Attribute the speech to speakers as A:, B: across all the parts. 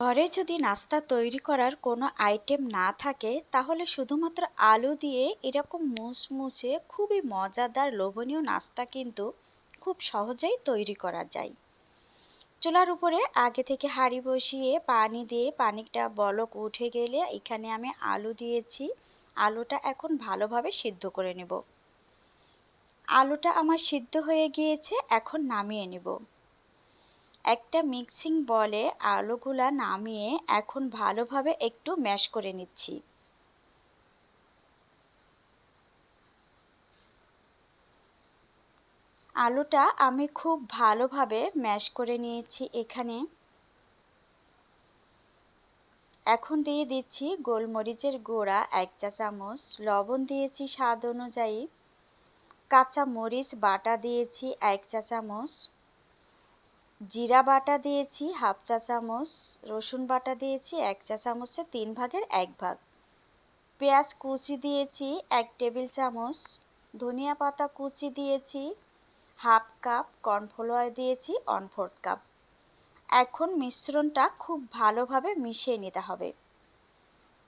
A: ঘরে যদি নাস্তা তৈরি করার কোনো আইটেম না থাকে, তাহলে শুধুমাত্র আলু দিয়ে এরকম মুসমুসে খুবই মজাদার লোভনীয় নাস্তা কিন্তু খুব সহজেই তৈরি করা যায়। চুলার উপরে আগে থেকে হাঁড়ি বসিয়ে পানি দিয়ে পানিটা বলক উঠে গেলে এখানে আমি আলু দিয়েছি। আলুটা এখন ভালোভাবে সিদ্ধ করে নেব। আলুটা আমার সিদ্ধ হয়ে গিয়েছে, এখন নামিয়ে নেব। একটা মিক্সিং বলে আলুগুলা নামিয়ে এখন ভালোভাবে একটু ম্যাশ করে নিচ্ছি। আলুটা আমি খুব ভালোভাবে ম্যাশ করে নিয়েছি এখানে। এখন দিয়ে দিচ্ছি গোলমরিচের গোড়া এক চা চামচ, লবণ দিয়েছি স্বাদ অনুযায়ী। কাঁচা মরিচ বাটা দিয়েছি এক চা চামচ। জিরা বাটা দিয়েছি, হাফ চা চামচ, রসুন বাটা দিয়েছি, এক চা চামচে তিন ভাগের এক ভাগ। পেঁয়াজ কুচি দিয়েছি, এক টেবিল চামচ। ধনিয়া পাতা কুচি দিয়েছি, হাফ কাপ কর্নফ্লাওয়ার দিয়েছি, ওয়ান ফোর্থ কাপ। এখন মিশ্রণটা খুব ভালোভাবে মিশিয়ে নিতে হবে।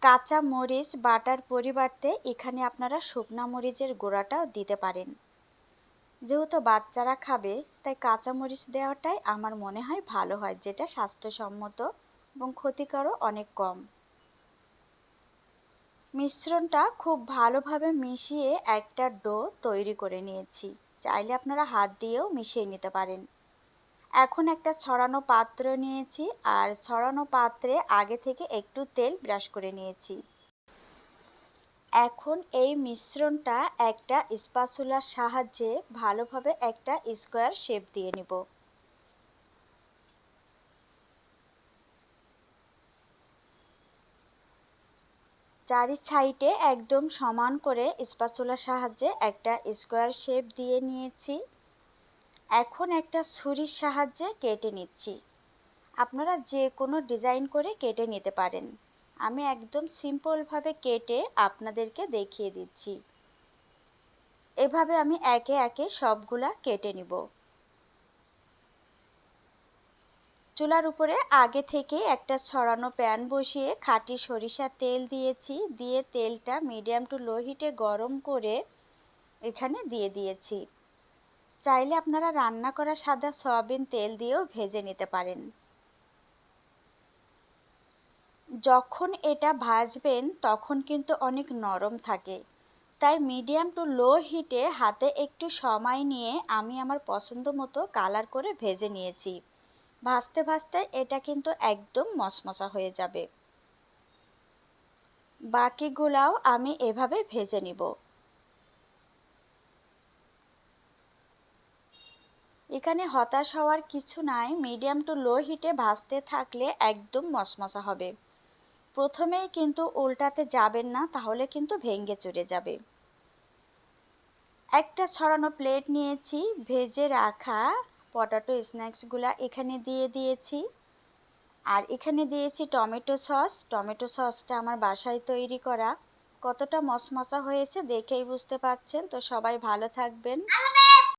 A: কাঁচা মরিচ বাটার পরিবর্তে এখানে আপনারা শুকনা মরিচের গুঁড়াটাও দিতে পারেন। যেহেতু বাচ্চারা খাবে, তাই কাঁচামরিচ দেওয়াটাই আমার মনে হয় ভালো হয়, যেটা স্বাস্থ্যসম্মত এবং ক্ষতিকরও অনেক কম। মিশ্রণটা খুব ভালোভাবে মিশিয়ে একটা ডো তৈরি করে নিয়েছি। চাইলে আপনারা হাত দিয়েও মিশিয়ে নিতে পারেন। এখন একটা ছড়ানো পাত্র নিয়েছি, আর ছড়ানো পাত্রে আগে থেকে একটু তেল ব্রাশ করে নিয়েছি। এখন এই মিশ্রণটা একটা স্পাচুলার সাহায্যে ভালোভাবে একটা স্কোয়ার শেপ দিয়ে নিব। চারি সাইডে একদম সমান করে স্পাচুলার সাহায্যে একটা স্কোয়ার শেপ দিয়ে নিয়েছি। এখন একটা ছুরির সাহায্যে কেটে নিচ্ছি। আপনারা যে কোনো ডিজাইন করে কেটে নিতে পারেন। আমি একদম সিম্পলভাবে কেটে আপনাদেরকে দেখিয়ে দিচ্ছি। এভাবে আমি একে একে সবগুলা কেটে নিব। চুলার উপরে আগে থেকে একটা ছড়ানো প্যান বসিয়ে খাঁটি সরিষার তেল দিয়েছি, দিয়ে তেলটা মিডিয়াম টু লো হিটে গরম করে এখানে দিয়ে দিয়েছি। চাইলে আপনারা রান্না করা সাদা সয়াবিন তেল দিয়েও ভেজে নিতে পারেন। যখন এটা ভাজবেন, তখন কিন্তু অনেক নরম থাকে। তাই মিডিয়াম টু লো হিটে হাতে একটু সময় নিয়ে আমি আমার পছন্দ মতো কালার করে ভেজে নিয়েছি। ভাজতে ভাজতে এটা কিন্তু একদম মশমশা হয়ে যাবে। বাকিগুলাও আমি এভাবে ভেজে নিব। এখানে হতাশ হওয়ার কিছু নাই। মিডিয়াম টু লো হিটে ভাজতে থাকলে একদম মশমশা হবে। প্রথমেই কিন্তু উল্টাতে যাবেন না, তাহলে কিন্তু ভেঙে চড়ে যাবে। একটা ছড়ানো প্লেট নিয়েছি, ভেজে রাখা পটাটো স্ন্যাক্সগুলা এখানে দিয়ে দিয়েছি। আর এখানে দিয়েছি টমেটো সস। টমেটো সসটা আমার বাসায় তৈরি করা। কতটা মশমশা হয়েছে দেখেই বুঝতে পাচ্ছেন। তো সবাই ভালো থাকবেন।